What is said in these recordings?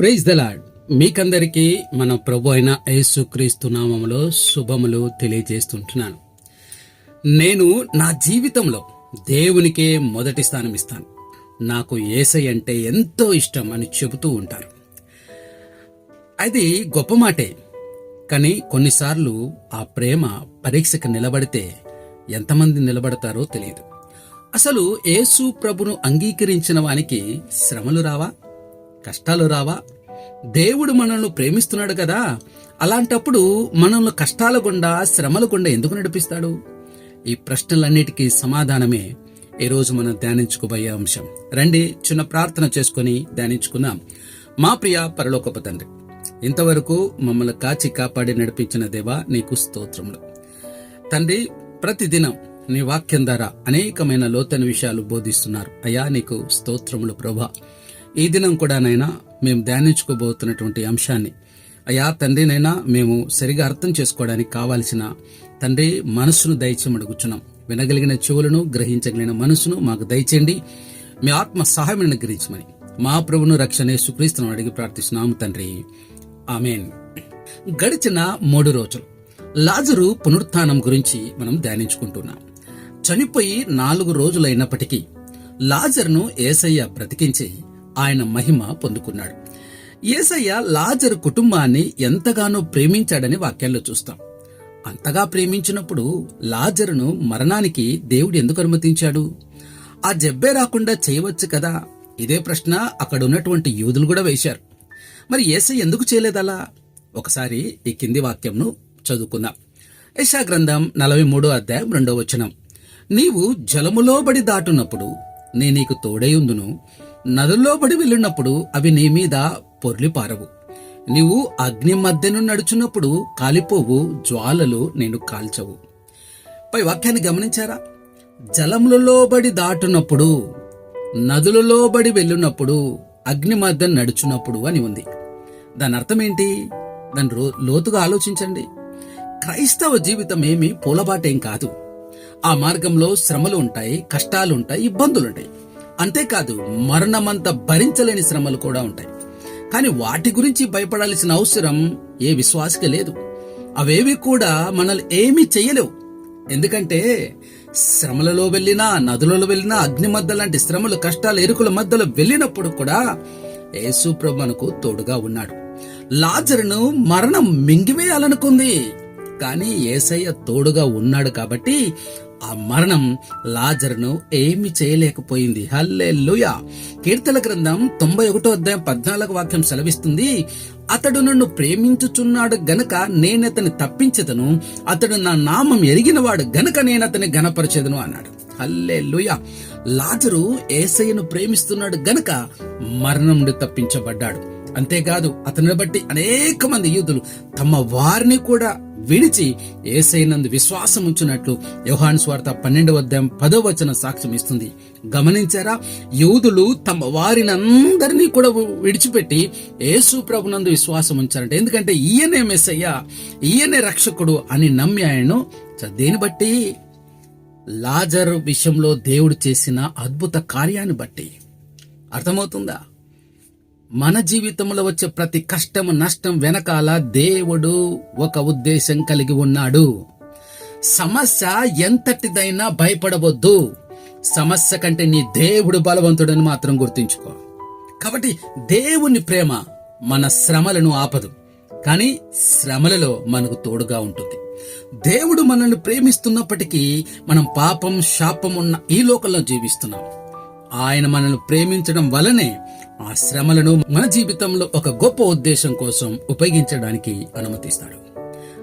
Praise the lord మీకందరికీ మన ప్రభు అయిన యేసుక్రీస్తు నామములో శుభములు తెలియజేస్తుంటున్నాను. నేను నా జీవితంలో దేవునికే మొదటి స్థానం ఇస్తాను. నాకు ఏసై అంటే ఎంతో ఇష్టం అని చెబుతూ ఉంటారు. అది గొప్ప మాటే కానీ కొన్నిసార్లు ఆ ప్రేమ పరీక్షకు నిలబడితే ఎంతమంది నిలబడతారో తెలియదు. అసలు యేసు ప్రభును అంగీకరించిన వానికి శ్రమలు రావా? కష్టాలు రావా? దేవుడు మనల్ని ప్రేమిస్తున్నాడు కదా? అలాంటప్పుడు మనల్ని కష్టాల గుండా శ్రమల గుండా ఎందుకు నడిపిస్తాడు? ఈ ప్రశ్నలన్నిటికీ సమాధానమే ఈరోజు మనం ధ్యానించుకోబోయే అంశం. రండి చిన్న ప్రార్థన చేసుకుని ధ్యానించుకుందాం. మా ప్రియ పరలోకపు తండ్రి ఇంతవరకు మమ్మల్ని కాచి కాపాడి నడిపించిన దేవా నీకు స్తోత్రములు. తండ్రి ప్రతిదినం నీ వాక్యం ద్వారా అనేకమైన లోతైన విషయాలు బోధిస్తున్నారు. అయ్యా నీకు స్తోత్రములు ప్రభా. ఈ దినం కూడా నైనా మేము ధ్యానించుకోబోతున్నటువంటి అంశాన్ని అయ్యా తండ్రినైనా మేము సరిగా అర్థం చేసుకోవడానికి కావాల్సిన తండ్రి మనసును దయచేయమని అడుగుచున్నాం. వినగలిగిన చెవులను గ్రహించగలిగిన మనసును మాకు దయచేయండి. మీ ఆత్మ సహాయం అనుగ్రహించమని మా ప్రభును రక్షణ సుక్రీస్తును అడిగి ప్రార్థిస్తున్నాము తండ్రి. ఆమెన్. గడిచిన మూడు రోజులు లాజరు పునరుత్నం గురించి మనం ధ్యానించుకుంటున్నాం. చనిపోయి నాలుగు రోజులైనప్పటికీ లాజర్ను ఏసయ్య బ్రతికించి ఆయన మహిమ పొందుకున్నాడు. ఏసయ్య లాజరు కుటుంబాన్ని ఎంతగానో ప్రేమించాడని వాక్యాల్లో చూస్తాం. అంతగా ప్రేమించినప్పుడు లాజరును మరణానికి దేవుడు ఎందుకు అనుమతించాడు? ఆ జబ్బే రాకుండా చేయవచ్చు కదా? ఇదే ప్రశ్న అక్కడ ఉన్నటువంటి యూదులు కూడా వేశారు. మరి ఏసై ఎందుకు చేయలేదలా ఒకసారి ఈ కింది వాక్యంను చదువుకుందాం. యశా గ్రంథం నలభై మూడో అధ్యాయం రెండో వచనం. నీవు జలములోబడి దాటున్నప్పుడు నే నీకు తోడైయుందును నదుల్లో పడి వెళ్ళినప్పుడు అవి నీ మీద పొర్లి పారవు. నీవు అగ్ని మధ్యను నడుచున్నప్పుడు కాలిపోవు జ్వాలలు నేను కాల్చవు. పై వాక్యాన్ని గమనించారా? జలములలో బడి దాటునప్పుడు నదులలో బడి వెళ్ళినప్పుడు అగ్ని మధ్య నడుచున్నప్పుడు అని ఉంది. దాని అర్థం ఏంటి? దాని రో- లోతుగా ఆలోచించండి. క్రైస్తవ జీవితం ఏమి పూలబాటేం కాదు. ఆ మార్గంలో శ్రమలు ఉంటాయి కష్టాలు ఉంటాయి ఇబ్బందులు ఉంటాయి. అంతేకాదు మరణమంత భరించలేని శ్రమలు కూడా ఉంటాయి. కానీ వాటి గురించి భయపడాల్సిన అవసరం ఏ విశ్వాసకి లేదు. అవేవి కూడా మనల్ని ఏమీ చెయ్యలేవు. ఎందుకంటే శ్రమలలో వెళ్ళినా నదులలో వెళ్ళినా అగ్ని మధ్య లాంటి శ్రమలు కష్టాలు ఎరుకుల మధ్యలో వెళ్ళినప్పుడు కూడా యేసు మనకు తోడుగా ఉన్నాడు. లాజరును మరణం మింగివేయాలనుకుంది. కానీ ఏసయ్య తోడుగా ఉన్నాడు కాబట్టి ఆ మరణం లాజరును ఏమి చేయలేకపోయింది. హల్లే కీర్తన గ్రంథం తొంభై ఒకటో అధ్యాయం పద్నాలుగు వాక్యం సెలవిస్తుంది అతడు నన్ను ప్రేమించుచున్నాడు గనక నేనతని తప్పించదను అతడు నా నామం ఎరిగినవాడు గనక నేనతని గనపరచెదను అన్నాడు. హల్లే లాజరు ఏసయ్యను ప్రేమిస్తున్నాడు గనక మరణం నుండి తప్పించబడ్డాడు. అంతేకాదు అతనిని బట్టి అనేక మంది యూదులు తమ వారిని కూడా విడిచి ఏసైనందు విశ్వాసం ఉంచినట్లు యోహాన్ స్వార్త పన్నెండవ అధ్యాయం పదో వచన సాక్ష్యం ఇస్తుంది. గమనించారా? యూదులు తమ వారినందరినీ కూడా విడిచిపెట్టి యేసు ప్రభునందు విశ్వాసం ఉంచారంట ఎందుకంటే ఈయనే మెస్సయ్య ఈయనే రక్షకుడు అని నమ్మి ఆయనను దేని బట్టి లాజర్ విషయంలో దేవుడు చేసిన అద్భుత కార్యాన్ని బట్టి. అర్థమవుతుందా? మన జీవితంలో వచ్చే ప్రతి కష్టము నష్టం వెనకాల దేవుడు ఒక ఉద్దేశం కలిగి ఉన్నాడు. సమస్య ఎంతటిదైనా భయపడవద్దు. సమస్య కంటే నీ దేవుడు బలవంతుడని మాత్రం గుర్తుంచుకో. కాబట్టి దేవుని ప్రేమ మన శ్రమలను ఆపదు. కానీ శ్రమలలో మనకు తోడుగా ఉంటుంది. దేవుడు మనల్ని ప్రేమిస్తున్నప్పటికీ మనం పాపం శాపం ఉన్న ఈ లోకంలో జీవిస్తున్నాం. ఆయన మనల్ని ప్రేమించడం వలనే ఆ శ్రమలను మన జీవితంలో ఒక గొప్ప ఉద్దేశం కోసం ఉపయోగించడానికి అనుమతిస్తాడు.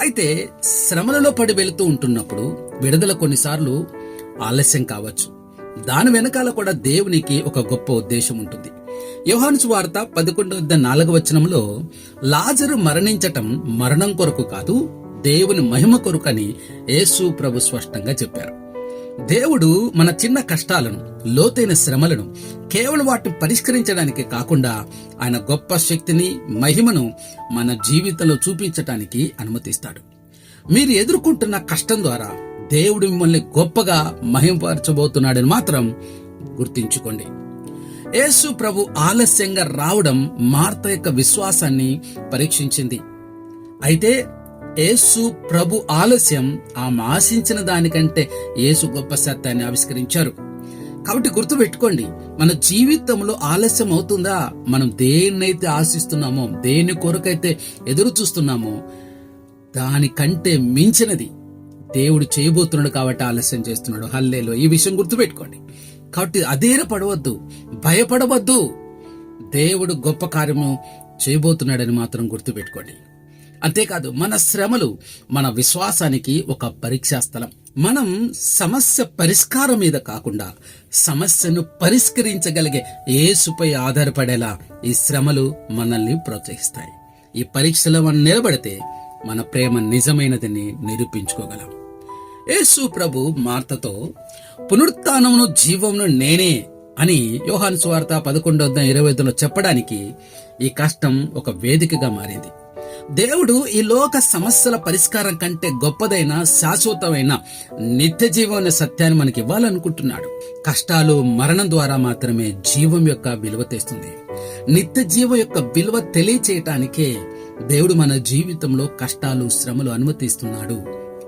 అయితే శ్రమలలో పడి వెళుతూ ఉంటున్నప్పుడు విడుదల కొన్నిసార్లు ఆలస్యం కావచ్చు. దాని వెనకాల కూడా దేవునికి ఒక గొప్ప ఉద్దేశం ఉంటుంది. యోహాను వార్త పదకొండు వద్ద నాలుగవ వచనంలో లాజరు మరణించటం మరణం కొరకు కాదు దేవుని మహిమ కొరకని యేసు ప్రభు స్పష్టంగా చెప్పారు. దేవుడు మన చిన్న కష్టాలను లోతైన శ్రమలను కేవలం వాటిని పరిష్కరించడానికి కాకుండా ఆయన గొప్ప శక్తిని మహిమను మన జీవితంలో చూపించటానికి అనుమతిస్తాడు. మీరు ఎదుర్కొంటున్న కష్టం ద్వారా దేవుడు మిమ్మల్ని గొప్పగా మహిమపరచబోతున్నాడని మాత్రం గుర్తించుకోండి. యేసు ప్రభు ఆలస్యంగా రావడం మార్త యొక్క విశ్వాసాన్ని పరీక్షించింది. అయితే యేసు ప్రభు ఆలస్యం ఆమె ఆశించిన దానికంటే యేసు గొప్ప సత్యాన్ని ఆవిష్కరించారు. కాబట్టి గుర్తుపెట్టుకోండి మన జీవితంలో ఆలస్యం అవుతుందా? మనం దేన్నైతే ఆశిస్తున్నామో దేని కొరకైతే ఎదురు చూస్తున్నామో దానికంటే మించినది దేవుడు చేయబోతున్నాడు కాబట్టి ఆలస్యం చేస్తున్నాడు. హల్లేలో ఈ విషయం గుర్తుపెట్టుకోండి. కాబట్టి అధీర పడవద్దు భయపడవద్దు. దేవుడు గొప్ప కార్యము చేయబోతున్నాడని మాత్రం గుర్తుపెట్టుకోండి. అంతేకాదు మన శ్రమలు మన విశ్వాసానికి ఒక పరీక్షా స్థలం. మనం సమస్య పరిష్కారం మీద కాకుండా సమస్యను పరిష్కరించగలిగే యేసుపై ఆధారపడేలా ఈ శ్రమలు మనల్ని ప్రోత్సహిస్తాయి. ఈ పరీక్షలో మనం నిలబడితే మన ప్రేమ నిజమైనదని నిరూపించుకోగలం. యేసు ప్రభు మార్తతో పునరుత్నమును జీవమును నేనే అని యోహాను సువార్త పదకొండు వద్ద ఇరవై ఐదులో చెప్పడానికి ఈ కష్టం ఒక వేదికగా మారింది. దేవుడు ఈ లోక సమస్యల పరిష్కారం కంటే గొప్పదైన శాశ్వతమైన నిత్య జీవమైన సత్యాన్ని మనకి ఇవ్వాలనుకుంటున్నాడు. కష్టాలు మరణం ద్వారా మాత్రమే జీవం యొక్క విలువ తెస్తుంది. నిత్య జీవం యొక్క విలువ తెలియచేయటానికే దేవుడు మన జీవితంలో కష్టాలు శ్రమలు అనుమతిస్తున్నాడు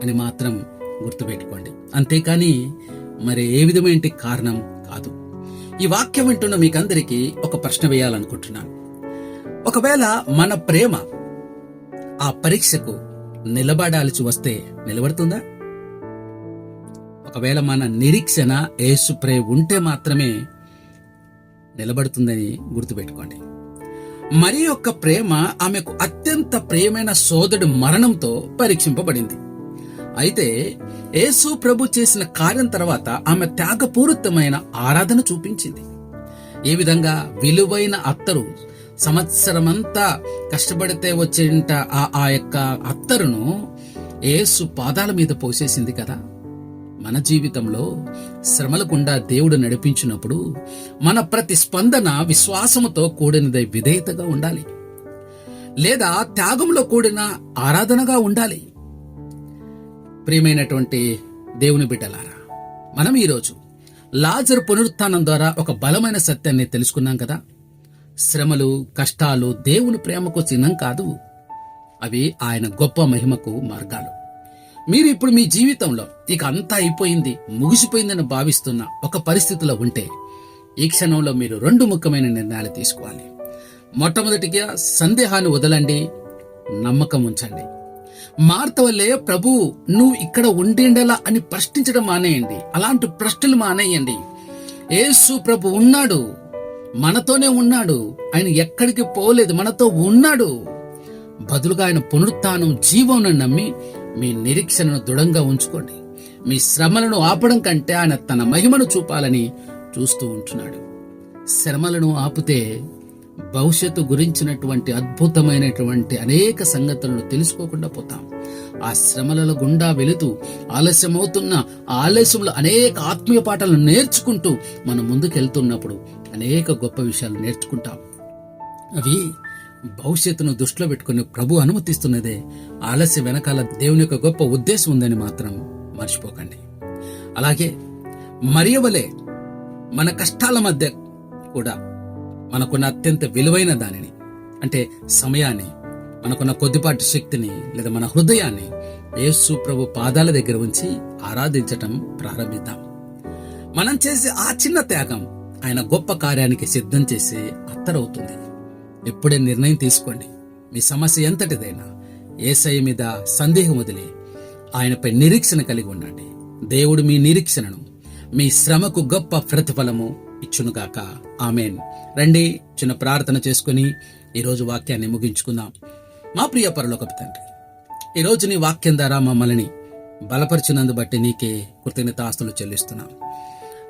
అని మాత్రం గుర్తుపెట్టుకోండి. అంతేకాని మరి ఏ విధమైన కారణం కాదు. ఈ వాక్యం వింటున్న మీకందరికీ ఒక ప్రశ్న వేయాలనుకుంటున్నాను. ఒకవేళ మన ప్రేమ ఆ పరీక్షకు నిలబడాల్సి వస్తే నిలబడుతుందా? ఒకవేళ మన నిరీక్షణ ఏసుప్రే ఉంటే మాత్రమే నిలబడుతుందని గుర్తుపెట్టుకోండి. మరి యొక్క ప్రేమ ఆమెకు అత్యంత ప్రియమైన సోదరుడు మరణంతో పరీక్షింపబడింది. అయితే యేసు ప్రభు చేసిన కార్యం తర్వాత ఆమె త్యాగపూరితమైన ఆరాధన చూపించింది. ఏ విధంగా విలువైన అత్తరు సంవత్సరమంతా కష్టపడితే వచ్చేంట ఆ ఆ యొక్క అత్తరును ఏసు పాదాల మీద పోసేసింది కదా. మన జీవితంలో శ్రమల గుండా దేవుడు నడిపించినప్పుడు మన ప్రతి స్పందన విశ్వాసముతో కూడినదై విధేయతగా ఉండాలి. లేదా త్యాగంలో కూడిన ఆరాధనగా ఉండాలి. ప్రియమైనటువంటి దేవుని బిడ్డలారా మనం ఈరోజు లాజర్ పునరుత్థానం ద్వారా ఒక బలమైన సత్యాన్ని తెలుసుకున్నాం కదా. శ్రమలు కష్టాలు దేవుని ప్రేమకు చిహ్నం కాదు. అవి ఆయన గొప్ప మహిమకు మార్గాలు. మీరు ఇప్పుడు మీ జీవితంలో ఇక అంతా అయిపోయింది ముగిసిపోయిందని భావిస్తున్న ఒక పరిస్థితిలో ఉంటే ఈ క్షణంలో మీరు రెండు ముఖ్యమైన నిర్ణయాలు తీసుకోవాలి. మొట్టమొదటిగా సందేహాన్ని వదలండి నమ్మకం ఉంచండి. మార్త వల్లే ప్రభు నువ్వు ఇక్కడ ఉండిండలా అని ప్రశ్నించడం మానేయండి. అలాంటి ప్రశ్నలు మానేయండి. ఏసు ప్రభు ఉన్నాడు మనతోనే ఉన్నాడు. ఆయన ఎక్కడికి పోలేదు. మనతో ఉన్నాడు. బదులుగా ఆయన పునరుత్నం జీవంను నమ్మి మీ నిరీక్షణను దృఢంగా ఉంచుకోండి. మీ శ్రమలను ఆపడం కంటే ఆయన తన మహిమను చూపాలని చూస్తూ ఉంటున్నాడు. శ్రమలను ఆపితే భవిష్యత్తు గురించినటువంటి అద్భుతమైనటువంటి అనేక సంగతులను తెలుసుకోకుండా పోతాం. ఆ శ్రమలలో గుండా వెళుతూ ఆలస్యమవుతున్న ఆ ఆలస్యంలో అనేక ఆత్మీయ పాఠాలను నేర్చుకుంటూ మనం ముందుకెళ్తున్నప్పుడు అనేక గొప్ప విషయాలు నేర్చుకుంటాం. అవి భవిష్యత్తును దృష్టిలో పెట్టుకుని ప్రభు అనుమతిస్తున్నదే ఆలస్య వెనకాల దేవుని యొక్క గొప్ప ఉద్దేశం ఉందని మాత్రం మర్చిపోకండి. అలాగే మరియవలే మన కష్టాల మధ్య కూడా మనకున్న అత్యంత విలువైన దానిని అంటే సమయాన్ని మనకున్న కొద్దిపాటి శక్తిని లేదా మన హృదయాన్ని యేసు ప్రభు పాదాల దగ్గర ఉంచి ఆరాధించటం ప్రారంభిద్దాం. మనం చేసే ఆ చిన్న త్యాగం ఆయన గొప్ప కార్యానికి సిద్ధం చేసే అత్తరవుతుంది. ఇప్పుడే నిర్ణయం తీసుకోండి. మీ సమస్య ఎంతటిదైనా ఏసఐ మీద సందేహం వదిలి ఆయనపై నిరీక్షణ కలిగి ఉండండి. దేవుడు మీ నిరీక్షణను మీ శ్రమకు గొప్ప ప్రతిఫలము ఇచ్చునుగాక. ఆమెన్. రండి చిన్న ప్రార్థన చేసుకుని ఈరోజు వాక్యాన్ని ముగించుకుందాం. మా ప్రియ పరలోకపు తండ్రి ఈరోజు నీ వాక్యం ద్వారా మమ్మల్ని బలపరిచినందు బట్టి నీకే కృతజ్ఞతాస్తులు చెల్లిస్తున్నాం.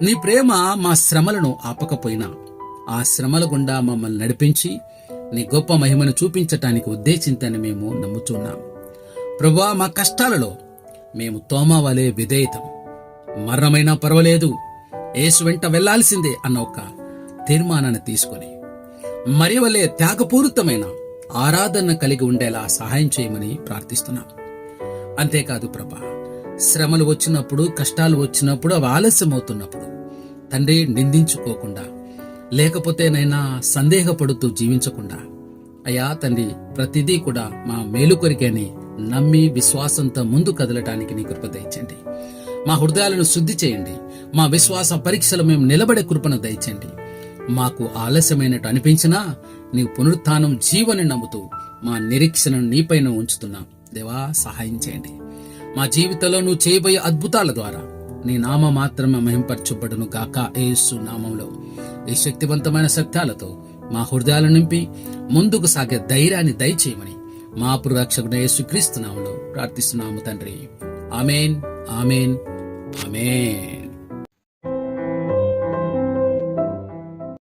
నీ ప్రేమ మా శ్రమలను ఆపకపోయినా ఆ శ్రమల గుండా మమ్మల్ని నడిపించి నీ గొప్ప మహిమను చూపించటానికి ఉద్దేశించని మేము నమ్ముచున్నాం ప్రభా మా కష్టాలలో మేము తోమావలే విధేయతం. మరణమైనా పర్వాలేదు ఏసు వెంట వెళ్ళాల్సిందే అన్న ఒక తీర్మానాన్ని తీసుకొని మరి వలె త్యాగపూరితమైన ఆరాధన కలిగి ఉండేలా సహాయం చేయమని ప్రార్థిస్తున్నాం. అంతేకాదు ప్రభా శ్రమలు వచ్చినప్పుడు కష్టాలు వచ్చినప్పుడు అవి ఆలస్యం అవుతున్నప్పుడు తండ్రి నిందించుకోకుండా లేకపోతేనైనా సందేహపడుతూ జీవించకుండా అయ్యా తండ్రి ప్రతిదీ కూడా మా మేలుకొరికని నమ్మి విశ్వాసంతో ముందు కదలటానికి నీ కృప దయచండి మా హృదయాలను శుద్ధి చేయండి. మా విశ్వాస పరీక్షలు మేము నిలబడే కృపను దయచండి మాకు ఆలస్యమైనట్టు అనిపించినా నీ పునరుత్నం జీవని నమ్ముతూ మా నిరీక్షణను నీపైన ఉంచుతున్నాం. దేవా సహాయం చేయండి. మా జీవితంలో నువ్వు చేయబోయే అద్భుతాల ద్వారా నీ నామ మాత్రమే మహింపరచబడును గాక ఏసు నామంలో. ఈ శక్తివంతమైన సత్యాలతో మా హృదయాలు నింపి ముందుకు సాగే ధైర్యాన్ని దయచేయమని మా పురక్షకుడు యేసుక్రీస్తు నామంలో ప్రార్థిస్తున్నాము తండ్రి. ఆమెన్ ఆమెన్ ఆమెన్.